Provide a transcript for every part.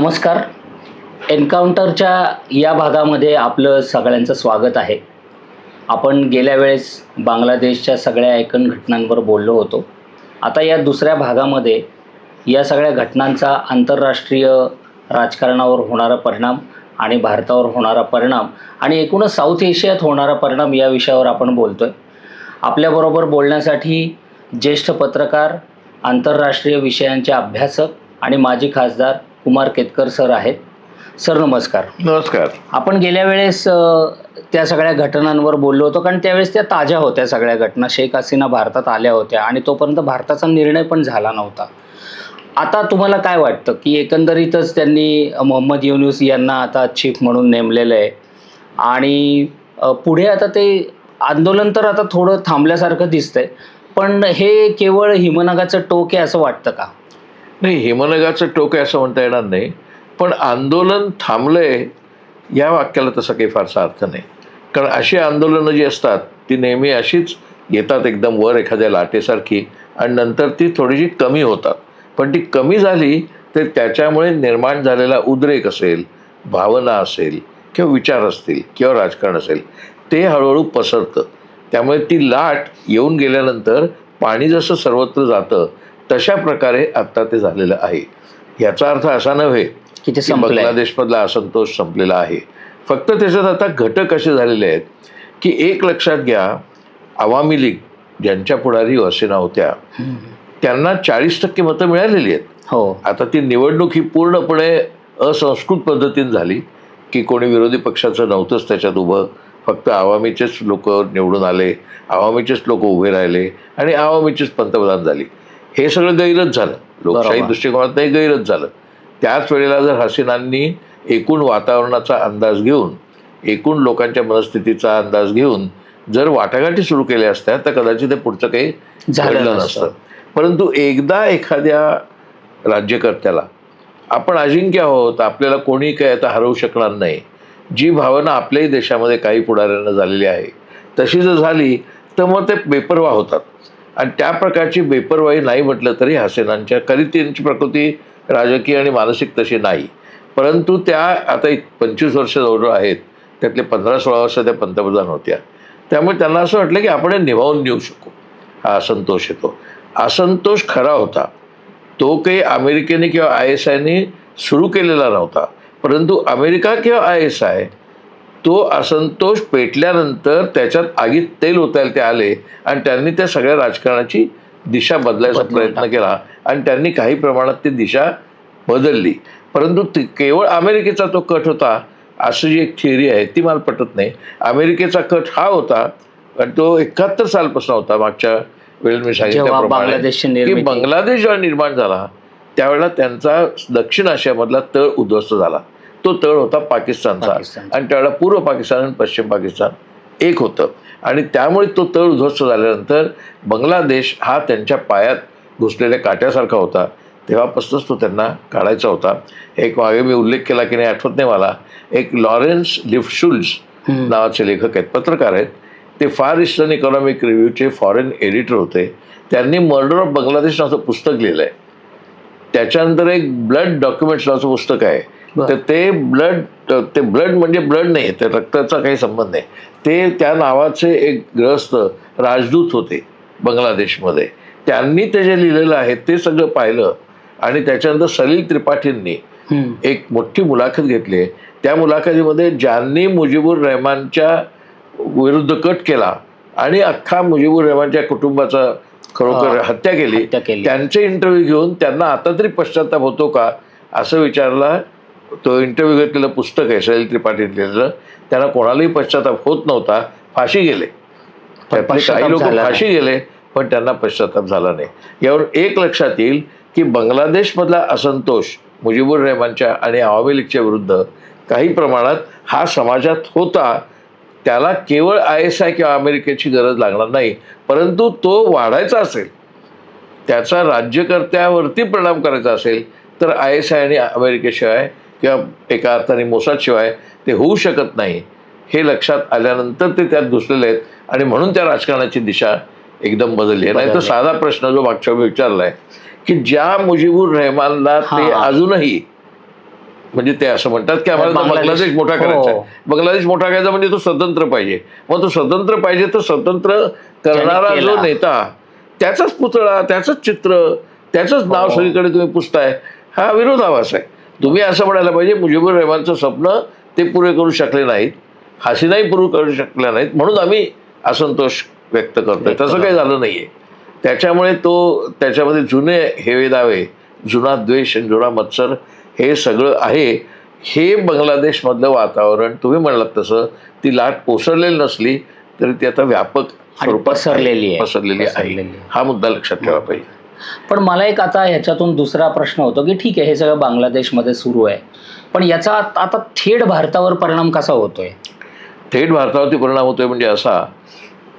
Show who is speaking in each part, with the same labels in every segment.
Speaker 1: नमस्कार. एन्काउंटरच्या या भागामध्ये आपलं सगळ्यांचं स्वागत आहे. आपण गेल्या वेळेस बांगलादेशच्या सगळ्या ऐकन घटनांवर बोललो होतो. आता या दुसऱ्या भागामध्ये या सगळ्या घटनांचा आंतरराष्ट्रीय राजकारणावर होणारा परिणाम आणि भारतावर होणारा परिणाम आणि एकूणच साऊथ एशियात होणारा परिणाम या विषयावर आपण बोलतो आहे आपल्याबरोबर बोलण्यासाठी ज्येष्ठ पत्रकार आंतरराष्ट्रीय विषयांचे अभ्यासक आणि माजी खासदार कुमार केतकर सर आहेत. सर नमस्कार.
Speaker 2: नमस्कार.
Speaker 1: आपण गेल्या वेळेस त्या सगळ्या घटनांवर बोललो होतो कारण त्यावेळेस त्या ताज्या होत्या सगळ्या घटना. शेख हसीना भारतात आल्या होत्या आणि तोपर्यंत भारताचा निर्णय पण झाला नव्हता. आता तुम्हाला काय वाटतं की एकंदरीतच त्यांनी मोहम्मद युनुस यांना आता चीफ म्हणून नेमलेलं आहे आणि पुढे आता ते आंदोलन तर आता थोडं थांबल्यासारखं दिसतंय पण हे केवळ हिमनगाचं टोक आहे असं वाटतं का?
Speaker 2: नाही हिमनगाचं टोक आहे असं म्हणता येणार नाही पण आंदोलन थांबलंय या वाक्याला तसा काही फारसा अर्थ नाही. कारण अशी आंदोलनं जी असतात ती नेहमी अशीच येतात एकदम वर एखाद्या लाटेसारखी आणि नंतर ती थोडीशी कमी होतात. पण ती कमी झाली तर त्याच्यामुळे निर्माण झालेला उद्रेक असेल भावना असेल किंवा विचार असतील किंवा राजकारण असेल ते हळूहळू पसरतं. त्यामुळे ती लाट येऊन गेल्यानंतर पाणी जसं सर्वत्र जातं तशा प्रकारे आत्ता ते झालेलं आहे. याचा अर्थ असा नव्हे
Speaker 1: की ते
Speaker 2: बांगलादेशमधला असंतोष संपलेला आहे. फक्त त्याच्यात आता घटक असे झालेले आहेत की एक लक्षात घ्या आवामी लीग ज्यांच्या पुढारी हसीना होत्या. त्यांना चाळीस टक्के मतं मिळालेली आहेत.
Speaker 1: हो.
Speaker 2: आता ती निवडणूक ही पूर्णपणे असंस्कृत पद्धतीने झाली की कोणी विरोधी पक्षाचं नव्हतंच त्याच्यात उभं. फक्त आवामीचेच लोक निवडून आले आवामीचेच लोक उभे राहिले आणि आवामीचेच पंतप्रधान झाली. हे सगळं गैरच झालं. लोकशाही
Speaker 1: बरोबर.
Speaker 2: दृष्टिकोनात हे गैरच झालं. त्याच वेळेला जर हसीनांनी एकूण वातावरणाचा अंदाज घेऊन एकूण लोकांच्या मनस्थितीचा अंदाज घेऊन जर वाटाघाटी सुरू केल्या असत्या तर कदाचित ते पुढचं काही
Speaker 1: झालं
Speaker 2: घडलं
Speaker 1: नसतं.
Speaker 2: परंतु एकदा एखाद्या राज्यकर्त्याला आपण अजिंक्य आहोत आपल्याला कोणी काही आता हरवू शकणार नाही. जी भावना आपल्याही देशामध्ये काही पुढाऱ्यांना झालेली आहे तशी जर झाली तर मग ते बेपरवा होतात. आणि त्या प्रकारची बेपरवाही नाही म्हटलं तरी हसेनांच्या कधी त्यांची प्रकृती राजकीय आणि मानसिक तशी नाही. परंतु त्या आता एक पंचवीस वर्ष जवळ आहेत. त्यातले पंधरा सोळा वर्ष त्या पंतप्रधान होत्या. त्यामुळे त्यांना असं वाटलं की आपण हे निभावून नेऊ शकू. हा असंतोष येतो. असंतोष खरा होता. तो काही अमेरिकेने किंवा आय एस आयने सुरू केलेला नव्हता. परंतु अमेरिका किंवा आय एस आय तो असंतोष पेटल्यानंतर त्याच्यात आगीत तेल ओतायला ते आले आणि त्यांनी त्या सगळ्या राजकारणाची दिशा बदलायचा प्रयत्न. केला आणि त्यांनी काही प्रमाणात ती दिशा बदलली. परंतु ती केवळ अमेरिकेचा तो कट होता असं जी एक थिअरी आहे ती मला पटत नाही. अमेरिकेचा कट हा होता आणि तो एकाहत्तर सालपासून होता मागच्या वेळेला मी सांगितल्याप्रमाणे.
Speaker 1: बांगलादेशची
Speaker 2: की बांगलादेश जेव्हा निर्माण झाला त्यावेळेला त्यांचा दक्षिण आशियामधला तळ उद्ध्वस्त झाला. तो तळ होता पाकिस्तानचा. आणि त्यावेळेला पूर्व पाकिस्तान आणि पश्चिम पाकिस्तान एक होतं. आणि त्यामुळे तो तळ उद्ध्वस्त झाल्यानंतर बांगलादेश हा त्यांच्या पायात घुसलेल्या काट्यासारखा होता. तेव्हापासूनच तो त्यांना काढायचा होता. एक मागे मी उल्लेख केला की नाही आठवत नाही मला. एक लॉरेन्स लिफ्शुल्स. नावाचे लेखक आहेत पत्रकार आहेत. ते फार ईस्टर्न इकॉनॉमिक रिव्ह्यूचे फॉरेन एडिटर होते. त्यांनी मर्डर ऑफ बांगलादेश नावाचं पुस्तक लिहिलं आहे त्याच्यानंतर एक ब्लड डॉक्युमेंट्स नावाचं पुस्तक आहे. तर ते ब्लड ते ब्लड म्हणजे ब्लड नाही ते रक्ताचा काही संबंध नाही ते त्या नावाचे एक ग्रस्त राजदूत होते बांगलादेशमध्ये त्यांनी ते जे लिहिलेलं आहे ते सगळं पाहिलं आणि त्याच्यानंतर सलील त्रिपाठींनी. एक मोठी मुलाखत घेतली त्या मुलाखतीमध्ये ज्यांनी मुजीबुर रहमानच्या विरुद्ध कट केला आणि अख्खा मुजीबुर रहमानच्या कुटुंबाचा खरोखर. हत्या केली
Speaker 1: हत्या केली.
Speaker 2: त्यांचे इंटरव्ह्यू घेऊन त्यांना आता तरी पश्चाताप होतो का असं विचारला तो इंटरव्ह्यू घेतलेलं पुस्तक आहे सलील त्रिपाठी लिहिलेलं. त्यांना कोणालाही पश्चाताप होत नव्हता फाशी गेले. त्यातले काही लोक. फाशी गेले पण त्यांना पश्चाताप झाला नाही. यावर एक लक्षात येईल की बांगलादेशमधला असंतोष मुजीबुर रहमानच्या आणि आवामी लीगच्या विरुद्ध काही प्रमाणात हा समाजात होता. त्याला केवळ आय एस आय किंवा अमेरिकेची गरज लागणार नाही परंतु तो वाढायचा असेल त्याचा राज्यकर्त्यावरती परिणाम करायचा असेल तर आय एस आय आणि अमेरिकेशिवाय किंवा एका अर्थाने मोसादशिवाय ते होऊ शकत नाही हे लक्षात आल्यानंतर ते त्यात घुसलेले आहेत आणि म्हणून त्या राजकारणाची दिशा एकदम बदलली आहे नाही तर. साधा प्रश्न जो मागच्या वेळी विचारलाय की ज्या मुजीबुर रहमानला ते. अजूनही म्हणजे ते असं म्हणतात की आम्हाला
Speaker 1: बांगलादेश-
Speaker 2: मोठा
Speaker 1: हो.
Speaker 2: करायचा आहे. बांगलादेश मोठा करायचा म्हणजे तो स्वतंत्र पाहिजे मग तो स्वतंत्र पाहिजे तर स्वतंत्र करणारा जो. नेता त्याचाच पुतळा त्याचंच चित्र त्याचंच नाव
Speaker 1: हो.
Speaker 2: सगळीकडे तुम्ही पुसताय हा विरोधाभास आहे तुम्ही असं म्हणायला पाहिजे मुजीबुर रहमानचं स्वप्न ते पुरे करू शकले नाहीत. हसीनाही पुरे करू शकल्या नाहीत. म्हणून आम्ही असंतोष व्यक्त करतोय. तसं काही झालं नाहीये. त्याच्यामुळे तो त्याच्यामध्ये जुने हेवे दावे जुना द्वेष आणि जुना मत्सर हे सगळं आहे. हे बांगलादेशमधलं वातावरण तुम्ही म्हणलात तसं ती लाट ओसरलेली नसली तरी ती आता व्यापक स्वरूपात
Speaker 1: पसरलेली आहे.
Speaker 2: पसरलेली आहे.
Speaker 1: आहे.
Speaker 2: हा मुद्दा लक्षात ठेवला पाहिजे.
Speaker 1: पण मला एक आता ह्याच्यातून दुसरा प्रश्न होतो की ठीक आहे हे सगळं बांगलादेशमध्ये सुरू आहे. पण याचा आत- थेट भारतावर परिणाम कसा होतोय?
Speaker 2: थेट भारतावरती परिणाम होतोय म्हणजे असा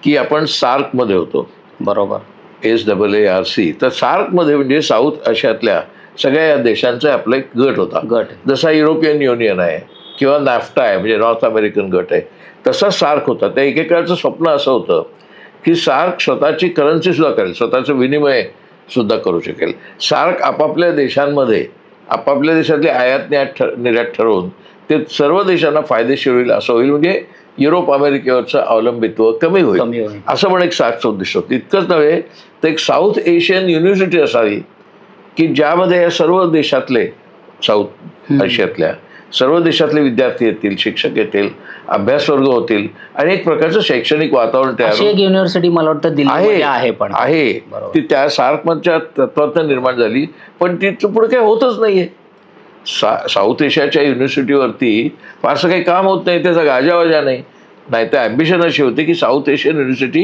Speaker 2: की आपण सार्कमध्ये होतो.
Speaker 1: बरोबर.
Speaker 2: S double A R C. तर सार्कमध्ये म्हणजे साऊथ आशियातल्या सगळ्या या देशांचा आपला एक गट होता.
Speaker 1: गट.
Speaker 2: जसा युरोपियन युनियन आहे किंवा नॅफ्टा आहे म्हणजे नॉर्थ अमेरिकन गट आहे तसा सार्क होता. त्या एकेकाळचं स्वप्न असं होतं की सार्क स्वतःची करन्सी सुद्धा करेल. स्वतःचं विनिमय सुद्धा करू शकेल. सार्क आपापल्या देशांमध्ये आपापल्या देशातली आयात निर्यात ठर निर्यात ठरवून ते सर्व देशांना फायदेशीर होईल असं होईल. म्हणजे युरोप अमेरिकेवरचं अवलंबित्व कमी होईल. असं पण एक सार्कचं उद्दिष्ट होतं. इतकंच नव्हे तर एक साऊथ एशियन युनिव्हर्सिटी असावी की ज्यामध्ये या सर्व देशातले साऊथ. आशियातल्या सर्व देशातले विद्यार्थी येतील शिक्षक येतील अभ्यासवर्ग होतील आणि एक प्रकारचं शैक्षणिक वातावरण तयार.
Speaker 1: एक युनिव्हर्सिटी मला वाटतं दिल्लीमध्ये आहे. पण.
Speaker 2: आहे. ती त्या सार्कमधच्या तत्वातनं निर्माण झाली पण ती पुढे काही होतच नाहीये. सा साऊथ एशियाच्या युनिव्हर्सिटीवरती फारसं काही काम होत नाही त्याचा गाजावाजा नाही. नाही तर ॲम्बिशन अशी होती की साऊथ एशियन युनिव्हर्सिटी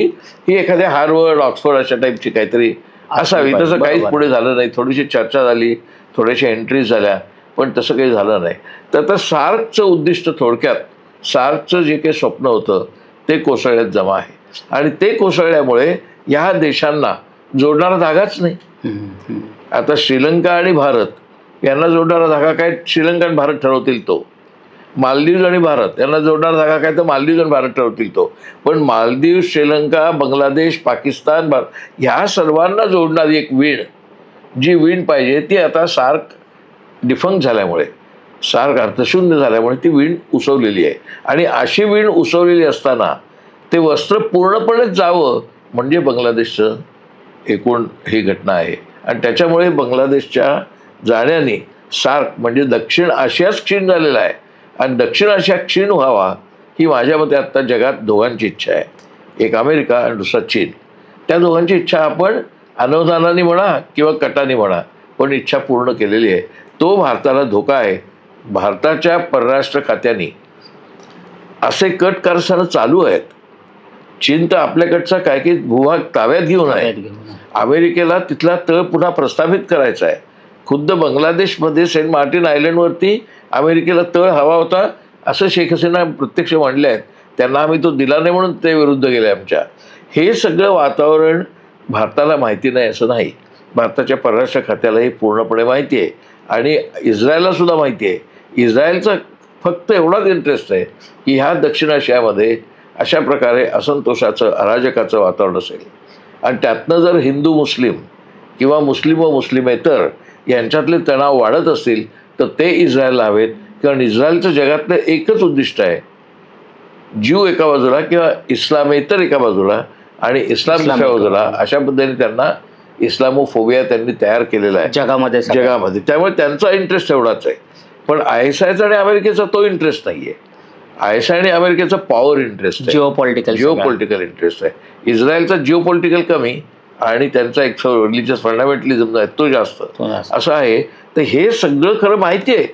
Speaker 2: ही एखाद्या हार्वर्ड ऑक्सफोर्ड अशा टाईपची काहीतरी असावी. तसं काहीच. पुढे झालं नाही. थोडीशी चर्चा झाली थोड्याशा एंट्रीज झाल्या. पण तसं काही झालं नाही. तर आता सार्कचं उद्दिष्ट थोडक्यात सार्कचं जे काही स्वप्न होतं ते कोसळण्यात जमा आहे. आणि ते कोसळल्यामुळे ह्या देशांना जोडणारा धागाच नाही. आता श्रीलंका आणि भारत यांना जोडणारा धागा काय? श्रीलंका आणि भारत ठरवतील तो. मालदीव आणि भारत यांना जोडणारा धागा काय? तर मालदीव आणि भारत ठरवतील तो. पण मालदीव श्रीलंका बांगलादेश पाकिस्तान भारत ह्या सर्वांना जोडणारी एक वीण जी वीण पाहिजे ती आता सार्क डिफंक झाल्यामुळे सार्क अर्थशून्य झाल्यामुळे ती वीण उसवलेली आहे. आणि अशी वीण उसवलेली असताना ते वस्त्र पूर्णपणे जावं म्हणजे बांगलादेशचं एकूण ही घटना आहे. आणि त्याच्यामुळे बांगलादेशच्या जाण्याने सार्क म्हणजे दक्षिण आशियाच क्षीण झालेला आहे. आणि दक्षिण आशिया क्षीण व्हावा ही माझ्या मते आत्ता जगात दोघांची इच्छा आहे. एक अमेरिका आणि दुसरा चीन. त्या दोघांची इच्छा आपण अनुदानाने म्हणा किंवा कटाने म्हणा पण इच्छा पूर्ण केलेली आहे. तो भारताला धोका आहे. भारताच्या परराष्ट्र खात्याने असे कट कारस्थानं चालू आहेत. चीन तर आपल्याकडचा काय काही भूभाग ताब्यात घेऊन आहे. अमेरिकेला तिथला तळ पुन्हा प्रस्थापित करायचा आहे. खुद्द बांगलादेशमध्ये सेंट मार्टिन आयलंडवरती अमेरिकेला तळ हवा होता असं शेख हसीना प्रत्यक्ष म्हणले आहेत. त्यांना आम्ही तो दिला नाही म्हणून ते विरुद्ध गेले आमच्या. हे सगळं वातावरण भारताला माहिती नाही असं नाही. भारताच्या परराष्ट्र खात्याला हे पूर्णपणे माहिती आहे. आणि इस्रायलला सुद्धा माहिती आहे. इस्रायलचा फक्त एवढाच इंटरेस्ट आहे की ह्या दक्षिण आशियामध्ये अशा प्रकारे असंतोषाचं अराजकाचं वातावरण असेल. आणि त्यातनं जर हिंदू मुस्लिम किंवा मुस्लिम व मुस्लिमेतर यांच्यातले तणाव वाढत असतील तर ते इस्रायलला हवेत. कारण इस्रायलचं जगातलं एकच उद्दिष्ट आहे. ज्यू एका बाजूला किंवा इस्लामेतर एका बाजूला आणि इस्लाम
Speaker 1: इस्लाम
Speaker 2: दुसऱ्या बाजूला. अशा पद्धतीने त्यांना इस्लामोफोबिया त्यांनी तयार केलेला आहे.
Speaker 1: जगामध्ये.
Speaker 2: जगामध्ये. त्यामुळे त्यांचा इंटरेस्ट एवढाच आहे. पण आय एस आयचा आणि अमेरिकेचा तो इंटरेस्ट नाही आहे आय एस आय आणि अमेरिकेचा power interest
Speaker 1: geo political
Speaker 2: geo political interest आहे. इस्रायलचा जिओ पॉलिटिकल कमी आणि त्यांचा एक रिलिजियस फंडामेंटलिझम आहे तो जास्त. असं आहे. तर हे सगळं खरं माहिती आहे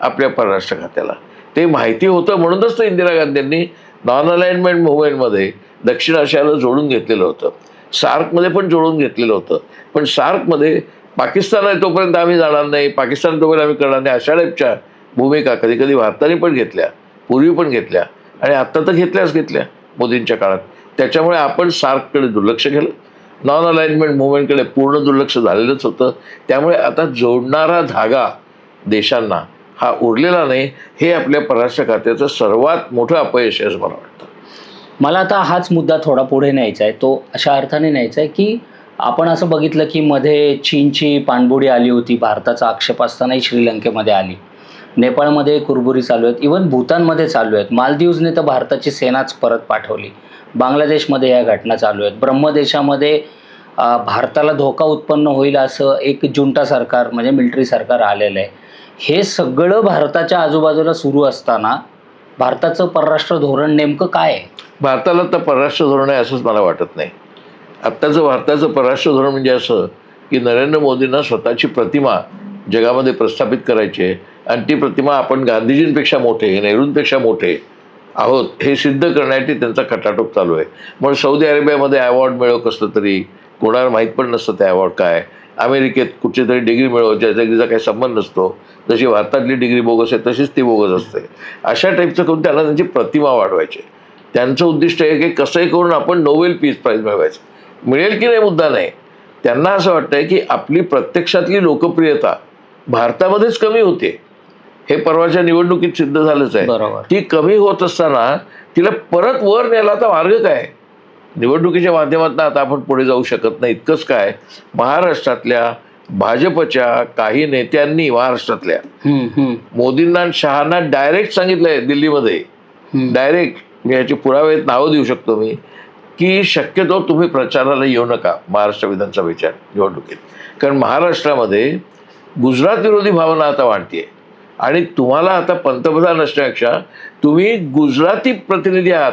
Speaker 2: आपल्या परराष्ट्र खात्याला. ते माहिती होतं म्हणूनच तर इंदिरा गांधींनी नॉन अलाइनमेंट मुव्हमेंटमध्ये दक्षिण आशियाला जोडून घेतलेलं होतं. सार्कमध्ये पण जोडून घेतलेलं होतं. पण सार्कमध्ये पाकिस्तान आहे तोपर्यंत आम्ही जाणार नाही पाकिस्तान तोपर्यंत आम्ही करणार नाही अशा टाईपच्या भूमिका कधी कधी भारताने पण घेतल्या पूर्वी पण घेतल्या आणि आत्ता तर घेतल्याच घेतल्या मोदींच्या काळात. त्याच्यामुळे आपण सार्ककडे दुर्लक्ष केलं. नॉन अलाइनमेंट मुवमेंटकडे पूर्ण दुर्लक्ष झालेलंच होतं. त्यामुळे आता जोडणारा धागा देशांना हा उरलेला नाही हे आपल्या परराष्ट्र खात्याचं सर्वात मोठं अपयश आहे असं मला वाटतं.
Speaker 1: मला आता हाच मुद्दा थोडा पुढे न्यायचा आहे. तो अशा अर्थाने न्यायचा आहे की आपण असं बघितलं की मध्ये चीनची पाणबुडी आली होती भारताचा आक्षेप असतानाही श्रीलंकेमध्ये आली. नेपाळमध्ये कुरबुरी चालू आहेत. इवन भूतानमध्ये चालू आहेत. मालदीवजने तर भारताची सेनाच परत पाठवली. बांगलादेशमध्ये या घटना चालू आहेत. ब्रह्मदेशामध्ये भारताला धोका उत्पन्न होईल असं एक जुंटा सरकार म्हणजे मिलिटरी सरकार आलेलं आहे. हे सगळं भारताच्या आजूबाजूला सुरू असताना भारताचं परराष्ट्र धोरण नेमकं काय आहे?
Speaker 2: भारताला तर परराष्ट्र धोरण आहे असंच मला वाटत नाही. आत्ताचं भारताचं परराष्ट्र धोरण म्हणजे असं की नरेंद्र मोदींना स्वतःची प्रतिमा जगामध्ये प्रस्थापित करायची आहे. आणि ती प्रतिमा आपण गांधीजींपेक्षा मोठे नेहरूंपेक्षा मोठे आहोत हे सिद्ध करण्यासाठी त्यांचा खटाटोप चालू आहे. म्हणून सौदी अरेबियामध्ये अवॉर्ड मिळव कसलं तरी कोणाला माहीत पण नसतं ते अवॉर्ड काय. अमेरिकेत कुठची तरी डिग्री मिळव ज्या डिग्रीचा काही संबंध नसतो. जशी भारतातली डिग्री बोगस आहे तशीच ती बोगस असते. अशा टाईपचं करून त्यांना त्यांची प्रतिमा वाढवायची. त्यांचं उद्दिष्ट आहे की कसंही करून आपण नोबेल पीस प्राईज मिळवायचं. मिळेल की नाही मुद्दा नाही. त्यांना असं वाटतंय की आपली प्रत्यक्षातली लोकप्रियता भारतामध्येच कमी होते. हे परवाच्या निवडणुकीत सिद्ध झालंच आहे.
Speaker 1: बरोबर.
Speaker 2: ती कमी होत असताना तिला परत वर न्यायला तर मार्ग काय? निवडणुकीच्या माध्यमातून आता आपण पुढे जाऊ शकत नाही. इतकंच काय? महाराष्ट्रातल्या भाजपच्या काही नेत्यांनी महाराष्ट्रातल्या मोदींना शहांना डायरेक्ट सांगितलंय दिल्लीमध्ये. डायरेक्ट मी याची पुरावे नावं देऊ शकतो मी की शक्यतो तुम्ही प्रचाराला येऊ नका महाराष्ट्र विधानसभेच्या निवडणुकीत. कारण महाराष्ट्रामध्ये गुजरात विरोधी भावना आता वाढतीये. आणि तुम्हाला आता पंतप्रधान असण्यापेक्षा तुम्ही गुजराती प्रतिनिधी आहात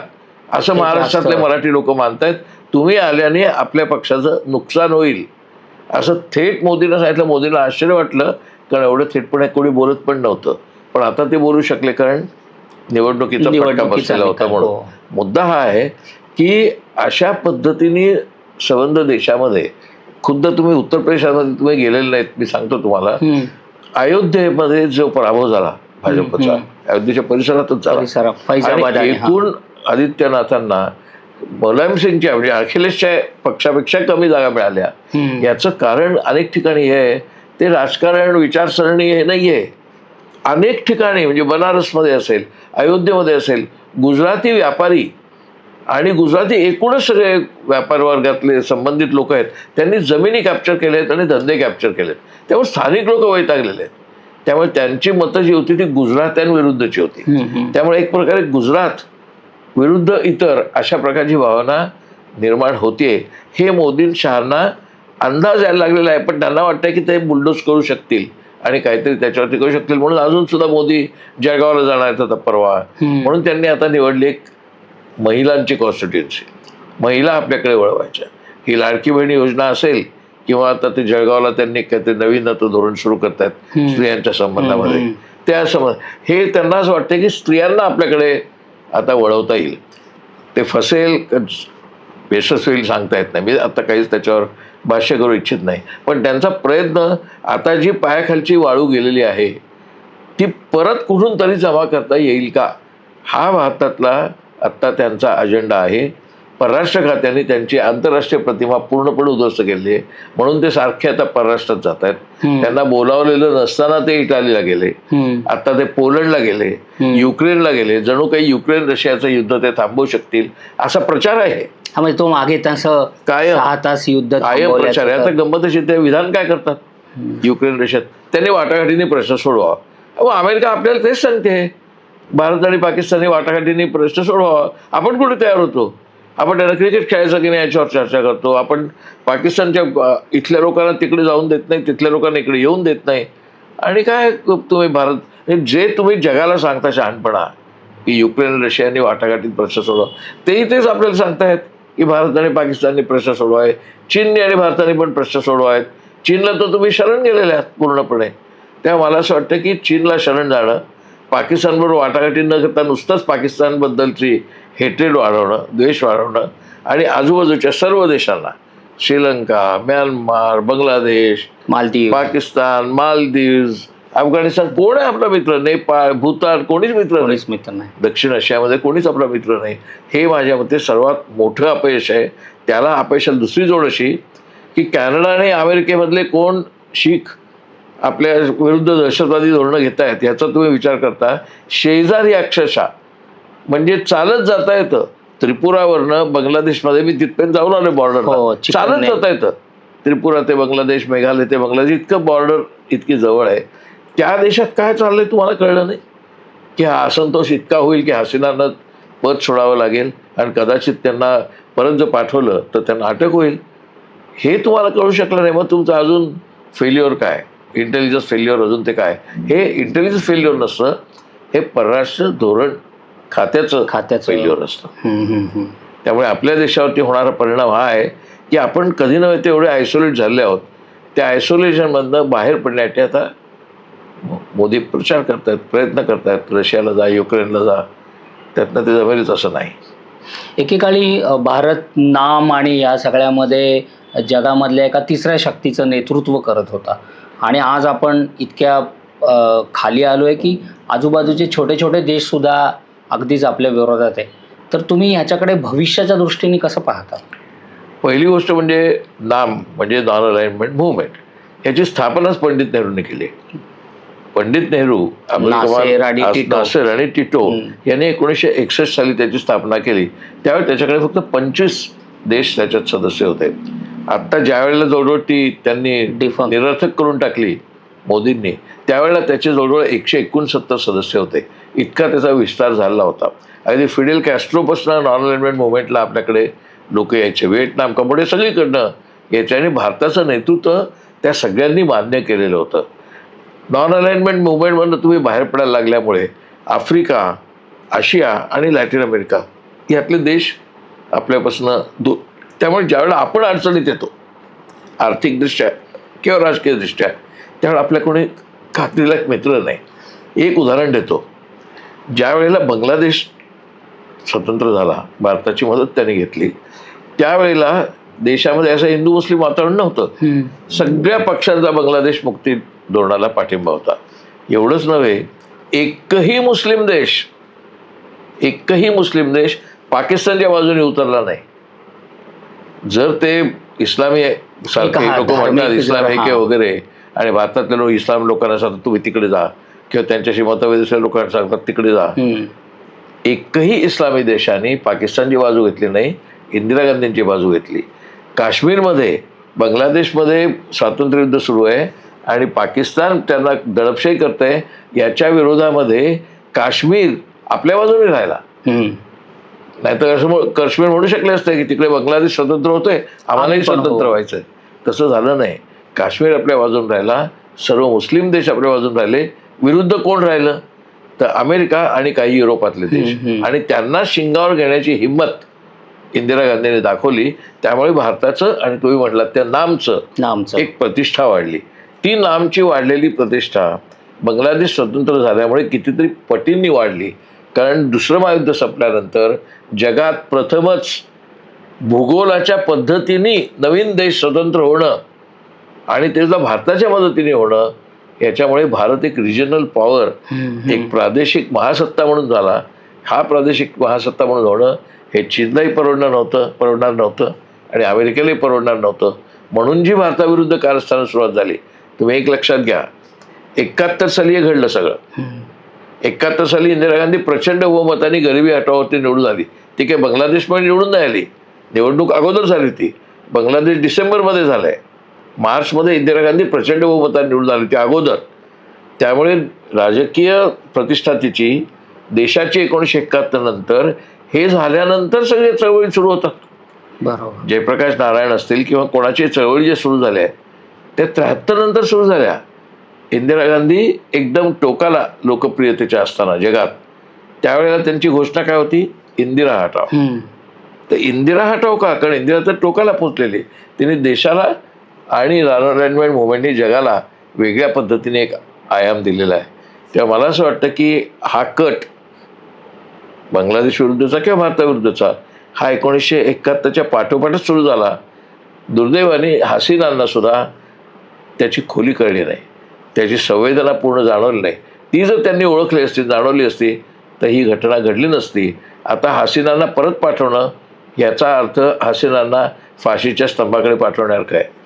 Speaker 2: असं महाराष्ट्रातले मराठी लोक मानतायत. तुम्ही आल्याने आपल्या पक्षाचं नुकसान होईल. असं थेट मोदींना सांगितलं मोदींना आश्चर्य वाटलं कारण एवढं थेटपणे कोणी बोलत पण नव्हतं पण आता ते बोलू शकले कारण निवडणुकीचा फटका बसलेला होता म्हणून
Speaker 1: हो.
Speaker 2: मुद्दा हा आहे की अशा पद्धतीने संबंध देशामध्ये खुद्द तुम्ही उत्तर प्रदेशामध्ये तुम्ही गेलेले नाहीत मी सांगतो तुम्हाला. अयोध्येमध्ये जो पराभव झाला भाजपचा. अयोध्येच्या परिसरातच झाला. एकूण आदित्यनाथांना मुलायम सिंगच्या म्हणजे अखिलेशच्या पक्षापेक्षा कमी जागा मिळाल्या. याचं कारण अनेक ठिकाणी हे आहे. ते राजकारण विचारसरणी हे नाही आहे अनेक ठिकाणी म्हणजे बनारसमध्ये असेल अयोध्येमध्ये असेल गुजराती व्यापारी आणि गुजराती एकूणच सगळे व्यापार वर्गातले संबंधित लोक आहेत त्यांनी जमिनी कॅप्चर केल्या आहेत आणि धंदे कॅप्चर केलेत. त्यामुळे स्थानिक लोक वैतागलेले आहेत. त्यामुळे त्यांची मतं जी होती ती गुजरात्यांविरुद्धची होती. त्यामुळे एक प्रकारे गुजरात विरुद्ध इतर अशा प्रकारची भावना निर्माण होते हे मोदी शहांना अंदाज यायला लागलेला आहे पण त्यांना वाटतं की ते बुलडोज करू शकतील आणि काहीतरी त्याच्यावरती करू शकतील म्हणून अजून सुद्धा मोदी जळगावला जाणार आहेत आता परवा. म्हणून त्यांनी आता निवडली एक महिलांची कॉन्स्टिट्युन्सी महिला आपल्याकडे वळवायच्या ही लाडकी बहिणी योजना असेल किंवा आता ते जळगावला त्यांनी काहीतरी नवीन आता धोरण सुरू करतायत. स्त्रियांच्या संबंधामध्ये. त्या संबंध हे त्यांना असं वाटतं की स्त्रियांना आपल्याकडे आता वळवता येईल. ते फसेल का होईल सांगता येत नाही. मी आता काहीच त्याच्यावर भाष्य करू इच्छित नाही. पण त्यांचा प्रयत्न आता जी पायाखालची वाळू गेलेली आहे ती परत कुठून तरी जमा करता येईल का? हा भारतातला आत्ता त्यांचा अजेंडा आहे. परराष्ट्र खात्याने त्यांची आंतरराष्ट्रीय प्रतिमा पूर्णपणे उद्ध्वस्त केली आहे. म्हणून ते सारखे आता परराष्ट्रात जात आहेत. त्यांना बोलावलेलं नसताना ते इटालीला गेले. आता ते पोलंडला गेले. युक्रेनला गेले. जणू काही युक्रेन रशियाचं युद्ध ते थांबवू शकतील. असा प्रचार आहे.
Speaker 1: हा म्हणजे तो मागे तसं सहा तास युद्ध थांबवल्याचं
Speaker 2: प्रचार आहे. आता गंमत अशी ते विधान काय करतात? युक्रेन रशियात. त्यांनी वाटाघाटीने प्रश्न सोडवा अहो अमेरिका आपल्याला तेच सांगते. भारत आणि पाकिस्तानने वाटाघाटीने प्रश्न सोडवावा. आपण कुठे तयार होतो? आपण त्यांना क्रिकेट खेळायचं की नाही याच्यावर चर्चा करतो. आपण पाकिस्तानच्या इथल्या लोकांना तिकडे जाऊन देत नाही तिथल्या लोकांना इकडे येऊन देत नाही. आणि काय तुम्ही भारत हे जे तुम्ही जगाला सांगता शहाणपणा की युक्रेन रशियाने वाटाघाटीत प्रश्न सोडवा तेही तेच आपल्याला सांगतायत की भारत आणि पाकिस्तानने प्रश्न सोडवाय. चीनने आणि भारताने पण प्रश्न सोडवायत. चीनला तर तुम्ही शरण गेलेले आहात पूर्णपणे. तेव्हा मला असं वाटतं की चीनला शरण जाणं पाकिस्तानबरोबर वाटाघाटी न करता नुसतंच पाकिस्तानबद्दलची हेट्रेड वाढवणं द्वेष वाढवणं आणि आजूबाजूच्या सर्व देशांना श्रीलंका म्यानमार बांगलादेश
Speaker 1: मालदीव.
Speaker 2: पाकिस्तान मालदीव्स अफगाणिस्तान कोण आहे आपला मित्र? नेपाळ भूतान कोणीच मित्र नाही.
Speaker 1: कोणीच मित्र नाही.
Speaker 2: दक्षिण आशियामध्ये कोणीच आपला मित्र नाही. हे माझ्या मते सर्वात मोठं अपयश आहे. त्याला अपयशाला दुसरी जोड अशी की कॅनडा आणि अमेरिकेमधले कोण शीख आपल्या विरुद्ध दहशतवादी धोरणं घेत आहेत याचा तुम्ही विचार करता. शेजारी अक्षरशः म्हणजे चालत जाता येतं. त्रिपुरावरनं बांगलादेशमध्ये मी तिथपर्यंत जाऊन आलो
Speaker 1: हो,
Speaker 2: बॉर्डर
Speaker 1: चिकन
Speaker 2: चालत. जाता येतं. त्रिपुरा ते बांगलादेश मेघालय ते बांगलादेश इतकं बॉर्डर इतकी जवळ आहे. त्या देशात काय चाललंय तुम्हाला कळलं नाही? की हा असंतोष इतका होईल की हसीनांना पद सोडावं लागेल आणि कदाचित त्यांना परत जर पाठवलं तर त्यांना अटक होईल? हे तुम्हाला कळू शकलं नाही. मग तुमचं अजून फेल्युअर काय? इंटेलिजन्स फेल्युअर अजून ते काय? हे इंटेलिजन्स फेल्युअर नसतं हे परराष्ट्र धोरण खात्याचं
Speaker 1: खात्याचं.
Speaker 2: फेल्युअर असतं. त्यामुळे आपल्या देशावरती होणारा परिणाम हा आहे की आपण कधी नव्हे ते एवढे आयसोलेट झाले आहोत. त्या आयसोलेशनमधनं बाहेर पडण्यासाठी आता मोदी प्रचार करतायत प्रयत्न करतायत. रशियाला जा युक्रेनला जा. त्यातनं ते जमेलच असं नाही.
Speaker 1: एकेकाळी भारत नाम आणि या सगळ्यामध्ये जगामधल्या एका तिसऱ्या शक्तीचं नेतृत्व करत होता. आणि आज आपण इतक्या खाली आलो आहे की आजूबाजूचे छोटे छोटे देशसुद्धा अगदीच आपल्या विरोधात आहे. तर तुम्ही ह्याच्याकडे भविष्याच्या दृष्टीने कसं पाहता?
Speaker 2: पहिली गोष्ट म्हणजे नाम म्हणजे नॉन अलाइनमेंट मुवमेंट. याची स्थापनाच पंडित नेहरूंनी केली. पंडित नेहरू
Speaker 1: नासेर आणि टिटो.
Speaker 2: यांनी एकोणीसशे एकसष्ट साली त्याची स्थापना केली. त्यावेळी त्याच्याकडे फक्त पंचवीस देश त्याच्यात सदस्य होते. आत्ता ज्या वेळेला जवळजवळ ती त्यांनी. निरर्थक करून टाकली मोदींनी त्यावेळेला त्याचे जवळजवळ एकशे एकोणसत्तर सदस्य होते. इतका त्याचा विस्तार झालेला होता. अगदी फिडेल कॅस्ट्रोपासून नॉन अलाइनमेंट मुवमेंटला आपल्याकडे लोक यायचे. व्हिएटनाम कंबोडिया सगळीकडनं यायचे आणि भारताचं नेतृत्व त्या सगळ्यांनी मान्य केलेलं होतं. नॉन अलाइनमेंट मुवमेंटमधनं तुम्ही बाहेर पडायला लागल्यामुळे आफ्रिका आशिया आणि लॅटिन अमेरिका यातले देश आपल्यापासून दू त्यामुळे ज्यावेळेला आपण अडचणीत येतो आर्थिकदृष्ट्या किंवा राजकीयदृष्ट्या त्यावेळेला आपल्या कोणी खात्रीला एक मित्र नाही. एक उदाहरण देतो. ज्या वेळेला बांगलादेश स्वतंत्र झाला भारताची मदत त्याने घेतली त्यावेळेला देशामध्ये असं हिंदू मुस्लिम वातावरण नव्हतं. सगळ्या पक्षांचा बांगलादेश मुक्ती धोरणाला पाठिंबा होता. एवढंच नव्हे एकही मुस्लिम देश एकही मुस्लिम देश पाकिस्तानच्या बाजूने उतरला नाही. जर ते इस्लामी सारखे लोक म्हणतात इस्लाम हे
Speaker 1: हा.
Speaker 2: के वगैरे आणि भारतातले लोक इस्लाम लोकांना सांगतात तुम्ही तिकडे जा. किंवा त्यांच्याशी मतभेद असलेल्या लोकांना सांगतात तिकडे जा. एकही इस्लामी देशाने पाकिस्तानची बाजू घेतली नाही इंदिरा गांधींची बाजू घेतली. काश्मीरमध्ये बांगलादेशमध्ये स्वातंत्र्ययुद्ध सुरू आहे आणि पाकिस्तान त्यांना दडपशाही करत आहे याच्या विरोधामध्ये काश्मीर आपल्या बाजूने राहिला. नाहीतर काश्मीर म्हणू शकले असते की तिकडे बांगलादेश स्वतंत्र होते आम्हालाही
Speaker 1: आम्ही पण
Speaker 2: स्वतंत्र
Speaker 1: हो.
Speaker 2: व्हायचंय. तसं झालं नाही. काश्मीर आपल्या बाजून राहिला सर्व मुस्लिम देश आपल्या बाजून राहिले विरुद्ध कोण राहिलं? तर अमेरिका आणि काही युरोपातले देश. आणि त्यांना शिंगावर घेण्याची हिंमत इंदिरा गांधींनी दाखवली. त्यामुळे भारताचं आणि तुम्ही म्हटलात त्या नामचं
Speaker 1: नामचं.
Speaker 2: एक प्रतिष्ठा वाढली. ती नामची वाढलेली प्रतिष्ठा बांगलादेश स्वतंत्र झाल्यामुळे कितीतरी पटींनी वाढली. कारण दुसरं महायुद्ध संपल्यानंतर जगात प्रथमच भूगोलाच्या पद्धतीने नवीन देश स्वतंत्र होणं आणि ते सुद्धा भारताच्या मदतीने होणं याच्यामुळे भारत एक रिजनल पॉवर एक प्रादेशिक महासत्ता म्हणून झाला. हा प्रादेशिक महासत्ता म्हणून होणं हे चीनलाही परवडणार नव्हतं परवडणार नव्हतं आणि अमेरिकेलाही परवडणार नव्हतं. म्हणून जी भारताविरुद्ध कारस्थानं सुरुवात झाली तुम्ही एक लक्षात घ्या. एकाहत्तर साली हे घडलं सगळं. एकाहत्तर साली इंदिरा गांधी प्रचंड बहुमताने गरिबी हटावावरती निवडून आली. ती काही बांगलादेशमध्ये निवडून नाही आली. निवडणूक अगोदर झाली ती. बांगलादेश डिसेंबरमध्ये झालं आहे मार्चमध्ये इंदिरा गांधी प्रचंड बहुमताने निवडून आली ती अगोदर. त्यामुळे राजकीय प्रतिष्ठा तिची देशाची एकोणीसशे एकाहत्तर नंतर हे झाल्यानंतर सगळे चळवळी सुरू होतात.
Speaker 1: बरोबर.
Speaker 2: जयप्रकाश नारायण असतील किंवा कोणाची चळवळी जे सुरू झाल्या आहेत त्या त्र्याहत्तर नंतर सुरू झाल्या. इंदिरा गांधी एकदम टोकाला लोकप्रियतेच्या असताना जगात. त्यावेळेला त्यांची घोषणा काय होती? इंदिरा हटाव. तर इंदिरा हटाव का? कारण इंदिरा तर टोकाला पोचलेली तिने देशाला आणि अलाइनमेंट मुवमेंटने जगाला वेगळ्या पद्धतीने एक आयाम दिलेला आहे. तेव्हा मला असं वाटतं की हा कट बांगलादेश विरुद्धचा किंवा भारताविरुद्धचा हा एकोणीसशे एकाहत्तरच्या पाठोपाठच सुरू झाला. दुर्दैवाने हसीनांना सुद्धा त्याची खोली कळली नाही. त्याची संवेदना पूर्ण जाणवली नाही. ती जर त्यांनी ओळखली असती जाणवली असती तर ही घटना घडली नसती. आता हसीनांना परत पाठवणं याचा अर्थ हसीनांना फाशीच्या स्तंभाकडे पाठवण्यासारखं आहे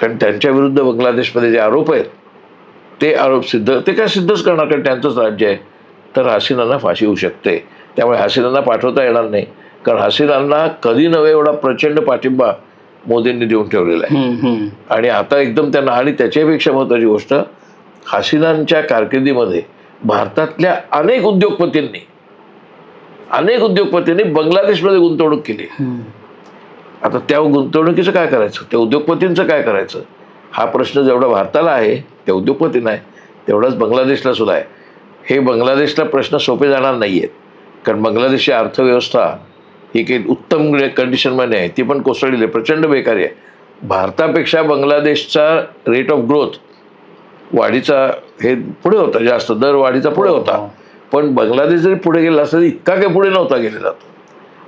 Speaker 2: कारण त्यांच्या विरुद्ध बांगलादेशमध्ये जे आरोप आहेत ते आरोप सिद्ध ते काय सिद्धच करणार? कारण त्यांचंच राज्य आहे. तर हसीनांना फाशी होऊ शकते. त्यामुळे हसीनांना पाठवता येणार नाही. कारण हसीनांना कधी नव्हे एवढा प्रचंड पाठिंबा मोदींनी देऊन ठेवलेला आहे. आणि आता एकदम त्यांना आणि त्याच्यापेक्षा महत्त्वाची गोष्ट हसीनांच्या कारकिर्दीमध्ये भारतातल्या अनेक उद्योगपतींनी अनेक उद्योगपतींनी बांगलादेशमध्ये गुंतवणूक केली आता त्या गुंतवणुकीचं काय करायचं? त्या उद्योगपतींचं काय करायचं? हा प्रश्न जेवढा भारताला आहे त्या उद्योगपतींना आहे तेवढाच बांगलादेशला सुद्धा आहे. हे बांगलादेशला प्रश्न सोपे जाणार नाही आहेत कारण बांगलादेशची अर्थव्यवस्था ही काही उत्तम कंडिशनमध्ये आहे. ती पण कोसळलेली आहे प्रचंड बेकारी आहे. भारतापेक्षा बांगलादेशचा रेट ऑफ ग्रोथ वाढीचा हे पुढे होता जास्त. दर वाढीचा पुढे होता. पण बांगलादेश जरी पुढे गेला असता तरी इतका काही पुढे नव्हता गेलेला तो.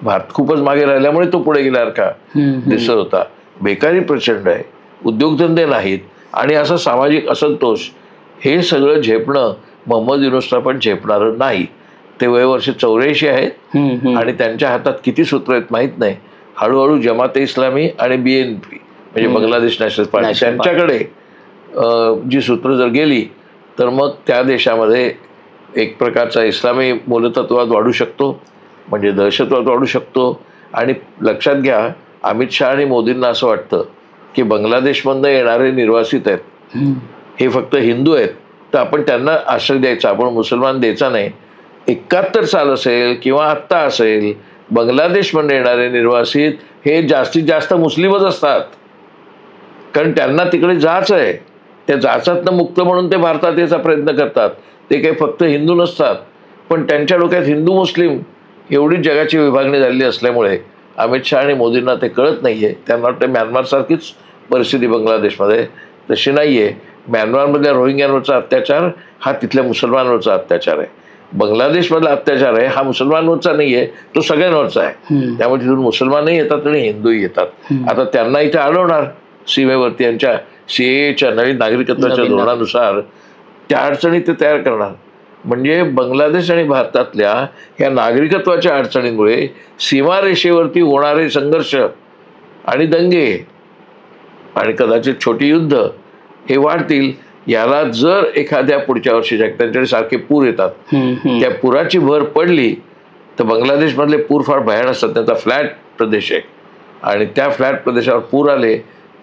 Speaker 2: भारत खूपच मागे राहिल्यामुळे तो पुढे गेल्यासारखा दिसत होता. बेकारी प्रचंड आहे. उद्योगधंदे नाहीत. आणि असा सामाजिक असंतोष हे सगळं झेपणं मोहम्मद युनुसला पण झेपणारं नाही. ते वयवर्ष चौऱ्याऐंशी आहेत. आणि त्यांच्या हातात किती सूत्र आहेत माहीत नाही. हळूहळू जमाते इस्लामी आणि बी एन पी म्हणजे. Bangladesh national party. त्यांच्याकडे जी सूत्र जर गेली तर मग त्या देशामध्ये एक प्रकारचा इस्लामी मूलतत्वाद वाढू शकतो. म्हणजे दहशतवाद वाढू शकतो. आणि लक्षात घ्या अमित शहा आणि मोदींना असं वाटतं की बांगलादेशमधनं येणारे निर्वासित आहेत हे फक्त हिंदू आहेत तर आपण त्यांना आश्रय द्यायचा आपण मुसलमान द्यायचा नाही. एकाहत्तर साल असेल किंवा आत्ता असेल बांगलादेशमध्ये येणारे निर्वासित हे जास्तीत जास्त मुस्लिमच असतात. कारण त्यांना तिकडे जाच आहे. त्या जाचातनं मुक्त म्हणून ते भारतात यायचा प्रयत्न करतात. ते काही फक्त हिंदू नसतात. पण त्यांच्या डोक्यात हिंदू मुस्लिम एवढी जगाची विभागणी झालेली असल्यामुळे अमित शहा आणि मोदींना ते कळत नाही आहे त्यांना वाटतं म्यानमारसारखीच परिस्थिती बांगलादेशमध्ये तशी नाही आहे म्यानमारमधल्या रोहिंग्यांवरचा अत्याचार हा तिथल्या मुसलमानांवरचा अत्याचार आहे. बांगलादेशमधला अत्याचार आहे हा मुसलमानांवरचा नाही आहे तो सगळ्यांवरचा आहे. त्यामुळे तिथून मुसलमानही येतात आणि हिंदूही येतात. आता त्यांना इथे अडवणार सीमेवरती यांच्या सी एच्या नवीन नागरिकत्वाच्या धोरणानुसार त्या अडचणी ते तयार करणार. म्हणजे बांगलादेश आणि भारतातल्या ह्या नागरिकत्वाच्या अडचणींमुळे सीमारेषेवरती होणारे संघर्ष आणि दंगे आणि कदाचित छोटी युद्ध हे वाढतील याला जर एखाद्या पुढच्या वर्षीच्या त्यांच्याकडे सारखे पूर येतात त्या पुराची भर पडली तर बांगलादेशमधले पूर फार भयान असतात. त्यांचा फ्लॅट प्रदेश आहे. आणि त्या फ्लॅट प्रदेशावर पूर आले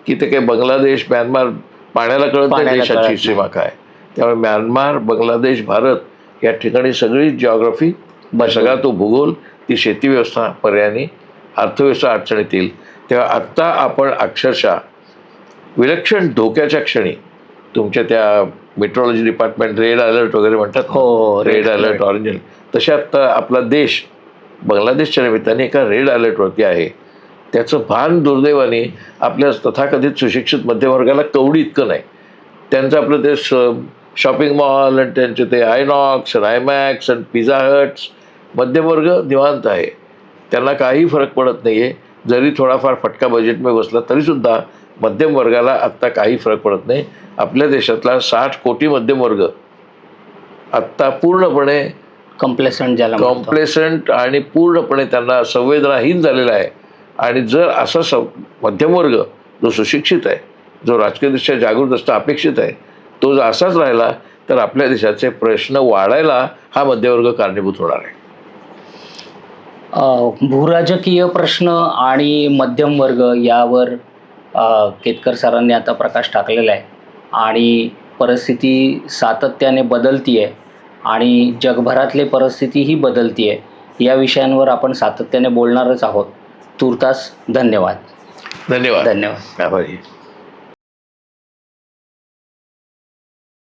Speaker 2: की ते काही बांगलादेश म्यानमार पाण्याला कळत नाही देशाची. सीमा काय. त्यामुळे म्यानमार बांगलादेश भारत या ठिकाणी सगळी जॉग्रफी सगळा तो भूगोल ती शेती व्यवस्था पर्यायाने अर्थव्यवस्था अडचणीत येईल. तेव्हा आत्ता आपण अक्षरशः विलक्षण धोक्याच्या क्षणी तुमच्या त्या मेट्रोलॉजी डिपार्टमेंट रेड अलर्ट वगैरे म्हणतात
Speaker 1: हो,
Speaker 2: रेड अलर्ट. ऑरेंज अलर्ट तसे आत्ता आपला देश बांगलादेशच्या निमित्ताने एका रेड अलर्टवरती आहे. त्याचं भान दुर्दैवाने आपल्या तथाकथित सुशिक्षित मध्यमवर्गाला कवडी इतकं नाही. त्यांचं आपलं ते शॉपिंग मॉल आणि त्यांचे ते आयनॉक्स आणि आयमॅक्स आणि पिझ्झा हट्स मध्यमवर्ग निवांत आहे. त्यांना काही फरक पडत नाही आहे जरी थोडाफार फटका बजेटमध्ये बसला तरीसुद्धा मध्यम वर्गाला आत्ता काही फरक पडत नाही. आपल्या देशातला साठ कोटी मध्यम वर्ग आत्ता पूर्णपणे
Speaker 1: कम्प्लेसंट ज्याला.
Speaker 2: कॉम्प्लेसंट आणि पूर्णपणे त्यांना संवेदनाहीन झालेला आहे. आणि जर असा स मध्यमवर्ग जो सुशिक्षित आहे जो राजकीयदृष्ट्या जागृत असणं अपेक्षित आहे तो जर असाच राहिला तर आपल्या देशाचे प्रश्न वाढायला हा मध्यमवर्ग कारणीभूत होणार आहे.
Speaker 1: भूराजकीय प्रश्न आणि मध्यम वर्ग यावर केतकर सरांनी आता प्रकाश टाकलेला आहे. आणि परिस्थिती सातत्याने बदलती आहे आणि जगभरातली परिस्थितीही बदलती आहे या विषयांवर आपण सातत्याने बोलणारच आहोत. तुर्तास धन्यवाद.
Speaker 2: धन्यवाद.
Speaker 1: धन्यवाद.
Speaker 2: आभारी.